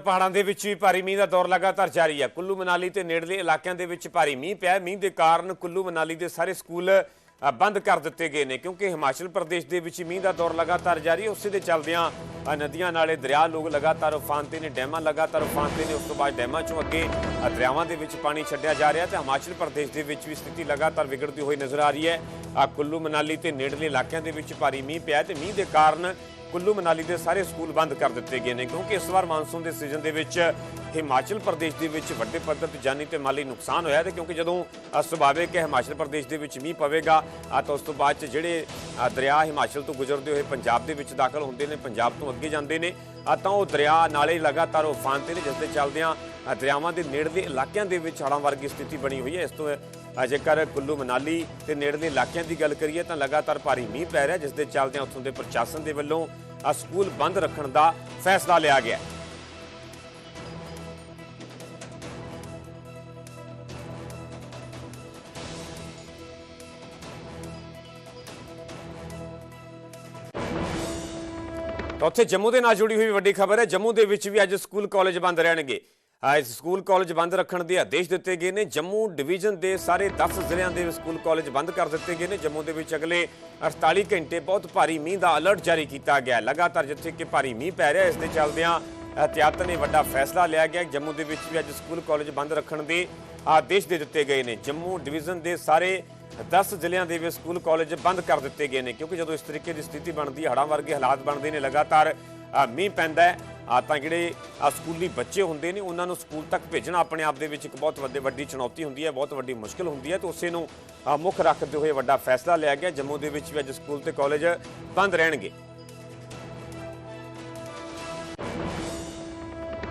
ਪਹਾੜਾਂ ਦੇ ਵਿੱਚ ਵੀ ਭਾਰੀ ਮੀਂਹ ਦਾ ਦੌਰ ਲਗਾਤਾਰ ਜਾਰੀ ਹੈ ਕੁੱਲੂ ਮਨਾਲੀ ਤੇ ਨੇੜਲੇ ਇਲਾਕਿਆਂ ਦੇ ਵਿੱਚ ਭਾਰੀ ਮੀਂਹ ਪਿਆ। ਮੀਂਹ ਦੇ ਕਾਰਨ ਕੁੱਲੂ ਮਨਾਲੀ ਦੇ ਸਾਰੇ ਸਕੂਲ ਬੰਦ ਕਰ ਦਿੱਤੇ ਗਏ ਨੇ, ਕਿਉਂਕਿ ਹਿਮਾਚਲ ਪ੍ਰਦੇਸ਼ ਦੇ ਵਿੱਚ ਮੀਂਹ ਦਾ ਦੌਰ ਲਗਾਤਾਰ ਜਾਰੀ ਹੈ ਉਸੇ ਦੇ ਚੱਲਦਿਆਂ ਨਦੀਆਂ ਨਾਲੇ ਦਰਿਆ ਲੋਕ ਲਗਾਤਾਰ ਉਫਾਨ ਤੇ ਨੇ, ਡੈਮਾਂ ਲਗਾਤਾਰ ਉਫਾਨ ਤੇ ਨੇ। ਉਸ ਤੋਂ ਬਾਅਦ ਡੈਮਾਂ ਚੋਂ ਅੱਗੇ ਦਰਿਆਵਾਂ ਦੇ ਵਿੱਚ ਪਾਣੀ ਛੱਡਿਆ ਜਾ ਰਿਹਾ ਤੇ ਹਿਮਾਚਲ ਪ੍ਰਦੇਸ਼ ਦੇ ਵਿੱਚ ਵੀ ਸਥਿਤੀ ਲਗਾਤਾਰ ਵਿਗੜਦੀ ਹੋਈ ਨਜ਼ਰ ਆ ਰਹੀ ਹੈ। ਕੁੱਲੂ ਮਨਾਲੀ ਤੇ ਨੇੜਲੇ ਇਲਾਕਿਆਂ ਦੇ ਵਿੱਚ ਭਾਰੀ ਮੀਂਹ ਪਿਆ ਤੇ ਮੀਂਹ ਦੇ ਕਾਰਨ ਕੁੱਲੂ ਮਨਾਲੀ ਦੇ ਸਾਰੇ ਸਕੂਲ ਬੰਦ ਕਰ ਦਿੱਤੇ ਗਏ ਨੇ, ਕਿਉਂਕਿ ਇਸ ਵਾਰ ਮਾਨਸੂਨ ਦੇ ਸੀਜ਼ਨ ਦੇ ਵਿੱਚ ਹਿਮਾਚਲ ਪ੍ਰਦੇਸ਼ ਦੇ ਵਿੱਚ ਵੱਡੇ ਪੱਧਰ ਤੇ ਜਾਨੀ ਤੇ ਮਾਲੀ ਨੁਕਸਾਨ ਹੋਇਆ ਤੇ ਕਿਉਂਕਿ ਜਦੋਂ ਸੁਭਾਵਿਕ ਹੈ ਹਿਮਾਚਲ ਪ੍ਰਦੇਸ਼ ਦੇ ਵਿੱਚ ਮੀਂਹ ਪਵੇਗਾ ਤਾਂ ਉਸ ਤੋਂ ਬਾਅਦ ਚ ਜਿਹੜੇ ਦਰਿਆ ਹਿਮਾਚਲ ਤੋਂ ਗੁਜ਼ਰਦੇ ਹੋਏ ਪੰਜਾਬ ਦੇ ਵਿੱਚ ਦਾਖਲ ਹੁੰਦੇ ਨੇ, ਪੰਜਾਬ ਤੋਂ ਅੱਗੇ ਜਾਂਦੇ ਨੇ ਤਾਂ ਉਹ ਦਰਿਆ ਨਾਲੇ ਲਗਾਤਾਰ ਉਫਾਨ ਤੇ ਨੇ, ਜਿਸ ਦੇ ਚੱਲਦਿਆਂ ਦਰਿਆਵਾਂ ਦੇ ਨੇੜਲੇ ਇਲਾਕਿਆਂ ਦੇ ਵਿੱਚ ਹੜ੍ਹਾਂ ਵਰਗੀ ਸਥਿਤੀ ਬਣੀ ਹੋਈ ਹੈ। ਇਸ ਤੋਂ ਜੇਕਰ ਕੁੱਲੂ ਮਨਾਲੀ ਤੇ ਨੇੜਲੇ ਇਲਾਕਿਆਂ ਦੀ ਗੱਲ ਕਰੀਏ ਤਾਂ ਲਗਾਤਾਰ ਭਾਰੀ ਮੀਂਹ ਪੈ ਰਿਹਾ ਜਿਸ ਦੇ ਚੱਲਦਿਆਂ ਉੱਥੋਂ ਦੇ ਪ੍ਰਸ਼ਾਸਨ ਦੇ ਵੱਲੋਂ ਅ, ਸਕੂਲ ਬੰਦ ਰੱਖਣ ਦਾ ਫੈਸਲਾ ਲਿਆ ਗਿਆ ਹੈ। ਤਾਂ ਉੱਥੇ ਜੰਮੂ ਦੇ ਨਾਲ ਜੁੜੀ ਹੋਈ ਵੱਡੀ ਖਬਰ ਹੈ ਜੰਮੂ ਦੇ ਵਿੱਚ ਵੀ ਅੱਜ ਸਕੂਲ ਕਾਲਜ ਬੰਦ ਰਹਿਣਗੇ ਇਸ ਸਕੂਲ ਕਾਲਜ ਬੰਦ ਰੱਖਣ ਦੇ ਆਦੇਸ਼ ਦਿੱਤੇ ਗਏ ਨੇ। ਜੰਮੂ ਡਿਵੀਜ਼ਨ ਦੇ ਸਾਰੇ 10 ਜ਼ਿਲ੍ਹਿਆਂ ਦੇ ਸਕੂਲ ਕਾਲਜ ਬੰਦ ਕਰ ਦਿੱਤੇ ਗਏ ਨੇ। ਜੰਮੂ ਦੇ ਵਿੱਚ ਅਗਲੇ 48 ਘੰਟੇ ਬਹੁਤ ਭਾਰੀ ਮੀਂਹ ਦਾ ਅਲਰਟ ਜਾਰੀ ਕੀਤਾ ਗਿਆ ਲਗਾਤਾਰ ਜਿੱਥੇ ਕਿ ਭਾਰੀ ਮੀਂਹ ਪੈ ਰਿਹਾ, ਇਸ ਦੇ ਚੱਲਦਿਆਂ ਅਹਤਿਆਤ ਨੇ ਵੱਡਾ ਫੈਸਲਾ ਲਿਆ ਗਿਆ ਜੰਮੂ ਦੇ ਵਿੱਚ ਵੀ ਅੱਜ ਸਕੂਲ ਕਾਲਜ ਬੰਦ ਰੱਖਣ ਦੇ ਆਦੇਸ਼ ਦੇ ਦਿੱਤੇ ਗਏ ਨੇ। ਜੰਮੂ ਡਿਵੀਜ਼ਨ ਦੇ ਸਾਰੇ 10 ਜ਼ਿਲ੍ਹਿਆਂ ਦੇ ਵਿੱਚ ਸਕੂਲ ਕਾਲਜ ਬੰਦ ਕਰ ਦਿੱਤੇ ਗਏ ਨੇ। ਕਿਉਂਕਿ ਜਦੋਂ ਇਸ ਤਰੀਕੇ ਦੀ ਸਥਿਤੀ ਬਣਦੀ ਹੈ, ਹੜ੍ਹਾਂ ਵਰਗੇ ਹਾਲਾਤ ਬਣਦੇ ਨੇ, ਲਗਾਤਾਰ ਮੀਂਹ ਪੈਂਦਾ ਹੈ। ਤਾਂ ਜਿਹੜੇ ਸਕੂਲੀ ਬੱਚੇ ਹੁੰਦੇ ਨੇ, ਉਹਨਾਂ ਨੂੰ ਸਕੂਲ ਤੱਕ ਭੇਜਣਾ ਆਪਣੇ ਆਪ ਦੇ ਵਿੱਚ ਇੱਕ ਬਹੁਤ ਵੱਡੇ, ਵੱਡੀ ਚੁਣੌਤੀ ਹੁੰਦੀ ਹੈ, ਬਹੁਤ ਵੱਡੀ ਮੁਸ਼ਕਲ ਹੁੰਦੀ ਹੈ ਤੇ ਉਸੇ ਨੂੰ ਮੁੱਖ ਰੱਖਦੇ ਹੋਏ ਵੱਡਾ ਫੈਸਲਾ ਲਿਆ ਗਿਆ। ਜੰਮੂ ਦੇ ਵਿੱਚ ਵੀ ਅੱਜ ਸਕੂਲ ਤੇ ਕਾਲਜ ਬੰਦ ਰਹਿਣਗੇ।